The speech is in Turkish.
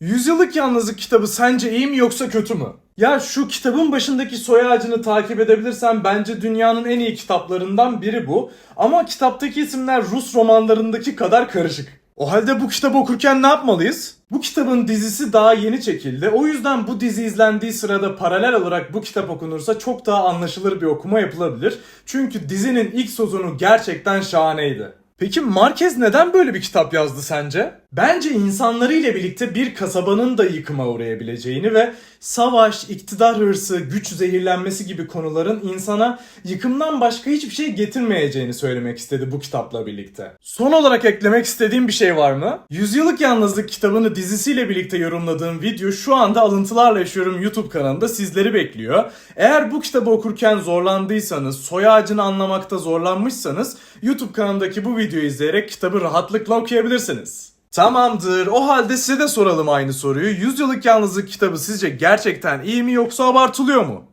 Yüzyıllık Yalnızlık kitabı sence iyi mi yoksa kötü mü? Ya şu kitabın başındaki soy ağacını takip edebilirsen bence dünyanın en iyi kitaplarından biri bu. Ama kitaptaki isimler Rus romanlarındaki kadar karışık. O halde bu kitabı okurken ne yapmalıyız? Bu kitabın dizisi daha yeni çekildi. O yüzden bu dizi izlendiği sırada paralel olarak bu kitap okunursa çok daha anlaşılır bir okuma yapılabilir. Çünkü dizinin ilk sezonu gerçekten şahaneydi. Peki Marquez neden böyle bir kitap yazdı sence? Bence insanlarıyla birlikte bir kasabanın da yıkıma uğrayabileceğini ve savaş, iktidar hırsı, güç zehirlenmesi gibi konuların insana yıkımdan başka hiçbir şey getirmeyeceğini söylemek istedi bu kitapla birlikte. Son olarak eklemek istediğim bir şey var mı? Yüzyıllık Yalnızlık kitabını dizisiyle birlikte yorumladığım video şu anda alıntılarla yaşıyorum YouTube kanalında sizleri bekliyor. Eğer bu kitabı okurken zorlandıysanız, soy ağacını anlamakta zorlanmışsanız YouTube kanalındaki bu videoyu izleyerek kitabı rahatlıkla okuyabilirsiniz. Tamamdır. O halde size de soralım aynı soruyu. Yüzyıllık Yalnızlık kitabı sizce gerçekten iyi mi yoksa abartılıyor mu?